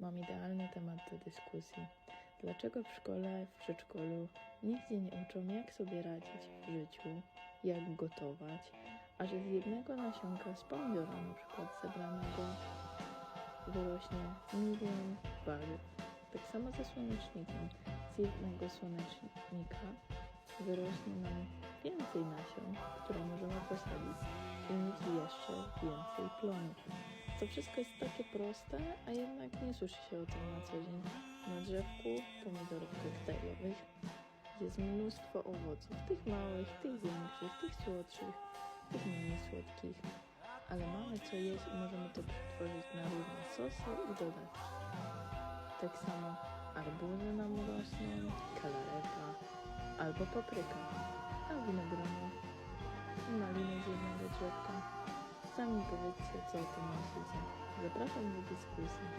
Mam idealny temat do dyskusji. Dlaczego w szkole, w przedszkolu nigdzie nie uczą, jak sobie radzić w życiu, jak gotować, a że z jednego nasionka z pomidora na przykład zebranego wyrośnie milion warzyw. Tak samo ze słonecznikiem. Z jednego słonecznika wyrośnie nam więcej nasion, które możemy posadzić i mieć jeszcze więcej plonów. To wszystko jest takie proste, a jednak nie słyszy się o tym na co dzień. Na drzewku pomidorów koktajlowych jest mnóstwo owoców, tych małych, tych większych, tych słodszych, tych mniej słodkich. Ale mamy co jeść i możemy to przetworzyć na różne sosy i dodać. Tak samo arbuzy nam rosną, kalareta albo papryka, a winogrona i maliny z jednego drzewka. Sami powiedzcie, co o tym myślicie. Zapraszam do dyskusji.